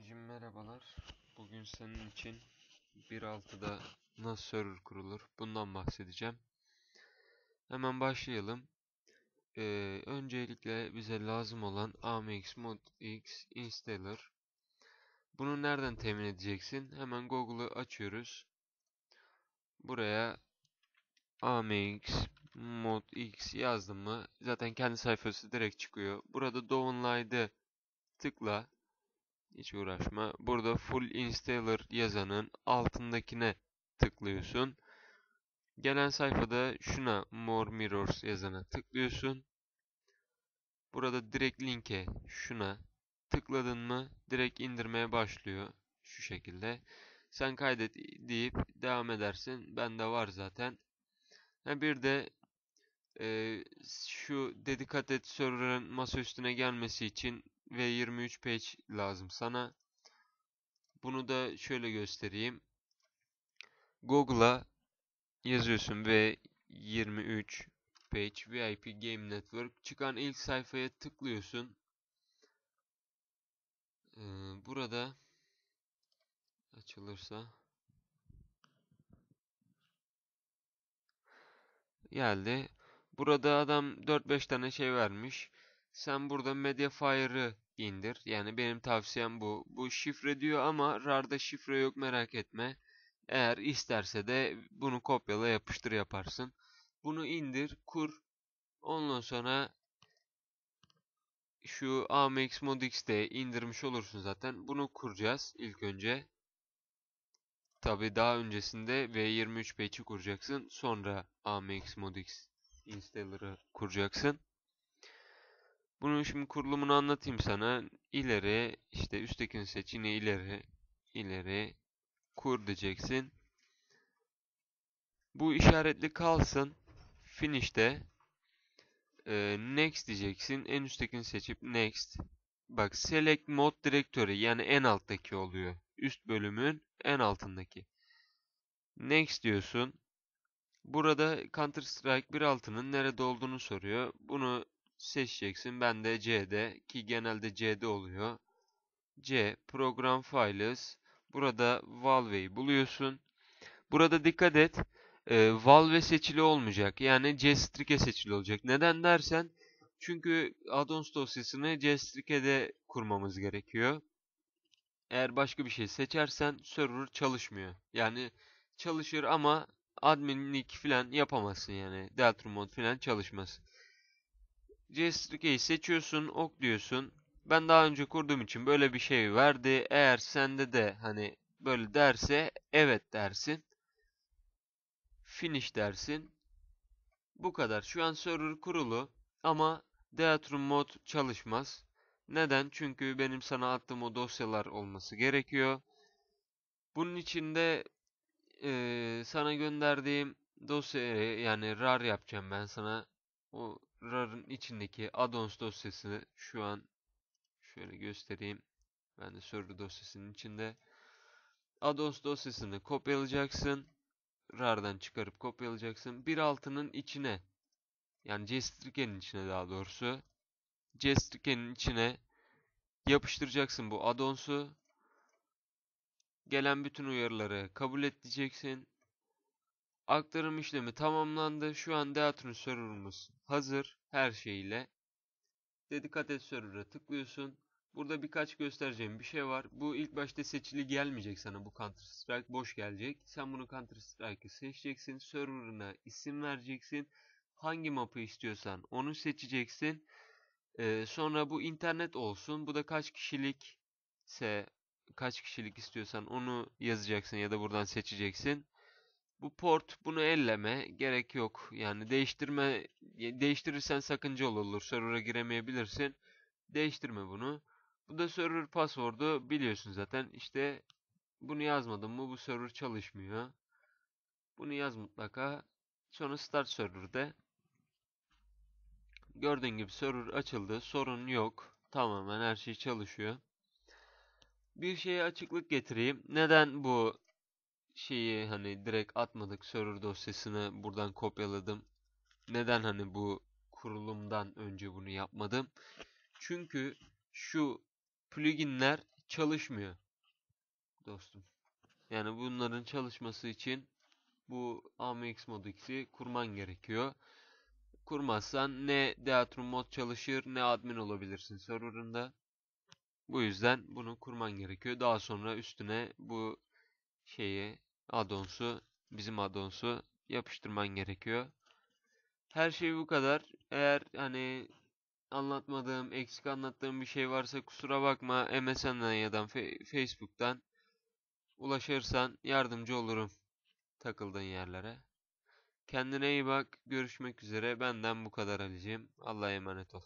Abicim merhabalar. Bugün senin için 1.6'da nasıl server kurulur bundan bahsedeceğim. Hemen başlayalım. Ee, öncelikle bize lazım olan AMX Mod X Installer. Bunu nereden temin edeceksin? Hemen Google'ı açıyoruz. Buraya AMX Mod X yazdım mı? Zaten kendi sayfası direkt çıkıyor. Burada download'ı tıkla. Hiç uğraşma. Burada full installer yazanın altındakine tıklıyorsun. Gelen sayfada şuna more mirrors yazana tıklıyorsun. Burada direkt linke şuna tıkladın mı direkt indirmeye başlıyor. Şu şekilde. Sen kaydet deyip devam edersin. Bende var zaten. Ha bir de e, şu dedicated server'ın masa üstüne gelmesi için V23 page lazım sana. Bunu da şöyle göstereyim. Google'a yazıyorsun V23 page VIP Game Network. Çıkan ilk sayfaya tıklıyorsun. Ee, burada açılırsa geldi. Burada adam 4-5 tane şey vermiş. Sen burada Mediafire'ı indir. Yani benim tavsiyem bu. Bu şifre diyor ama RAR'da şifre yok merak etme. Eğer isterse de bunu kopyala yapıştır yaparsın. Bunu indir, kur. Ondan sonra şu AMX Modix'te indirmiş olursun zaten. Bunu kuracağız ilk önce. Tabi daha öncesinde V23 patch'i kuracaksın. Sonra AMX Modix installer'ı kuracaksın. Bunun şimdi kurulumunu anlatayım sana. İleri işte üsttekini seç yine ileri ileri kur diyeceksin. Bu işaretli kalsın. Finish'te e, next diyeceksin. En üsttekini seçip next. Bak select mod directory yani en alttaki oluyor. Üst bölümün en altındaki. Next diyorsun. Burada Counter Strike 1.6'nın nerede olduğunu soruyor. Bunu seçeceksin. Ben de C'de ki genelde C'de oluyor. C Program Files. Burada Valve'yi buluyorsun. Burada dikkat et. E, Valve seçili olmayacak. Yani C-Strike seçili olacak. Neden dersen çünkü addons dosyasını C-Strike'de kurmamız gerekiyor. Eğer başka bir şey seçersen server çalışmıyor. Yani çalışır ama adminlik falan yapamazsın yani. Delta mod falan çalışmaz. JSTRK'yi seçiyorsun, ok diyorsun. Ben daha önce kurduğum için böyle bir şey verdi. Eğer sende de hani böyle derse evet dersin. Finish dersin. Bu kadar. Şu an server kurulu ama Deatrum mod çalışmaz. Neden? Çünkü benim sana attığım o dosyalar olması gerekiyor. Bunun içinde e, sana gönderdiğim dosyayı yani rar yapacağım ben sana. O RAR'ın içindeki addons dosyasını şu an şöyle göstereyim. Ben de server dosyasının içinde. Addons dosyasını kopyalayacaksın. RAR'dan çıkarıp kopyalayacaksın. 1.6'nın içine yani JSTRK'nin içine daha doğrusu JSTRK'nin içine yapıştıracaksın bu addons'u. Gelen bütün uyarıları kabul et. Aktarım işlemi tamamlandı. Şu an Deatron server'ımız hazır her şeyle. Dedicated server'a tıklıyorsun. Burada birkaç göstereceğim bir şey var. Bu ilk başta seçili gelmeyecek sana bu Counter Strike boş gelecek. Sen bunu Counter Strike'ı seçeceksin. Server'ına isim vereceksin. Hangi mapı istiyorsan onu seçeceksin. Ee, sonra bu internet olsun. Bu da kaç kişilikse kaç kişilik istiyorsan onu yazacaksın ya da buradan seçeceksin. Bu port bunu elleme gerek yok. Yani değiştirme değiştirirsen sakıncalı olur. Server'a giremeyebilirsin. Değiştirme bunu. Bu da server password'u biliyorsun zaten. İşte bunu yazmadım mı bu server çalışmıyor. Bunu yaz mutlaka. Sonra start server'de. Gördüğün gibi server açıldı. Sorun yok. Tamamen her şey çalışıyor. Bir şeye açıklık getireyim. Neden bu şeyi hani direkt atmadık server dosyasını buradan kopyaladım. Neden hani bu kurulumdan önce bunu yapmadım? Çünkü şu pluginler çalışmıyor dostum. Yani bunların çalışması için bu AMX Mod X'i kurman gerekiyor. Kurmazsan ne Deatrum mod çalışır ne admin olabilirsin serverında. Bu yüzden bunu kurman gerekiyor. Daha sonra üstüne bu şeyi addons'u bizim addons'u yapıştırman gerekiyor. Her şey bu kadar. Eğer hani anlatmadığım, eksik anlattığım bir şey varsa kusura bakma. MSN'den ya da Facebook'tan ulaşırsan yardımcı olurum takıldığın yerlere. Kendine iyi bak. Görüşmek üzere. Benden bu kadar Ali'ciğim. Allah'a emanet ol.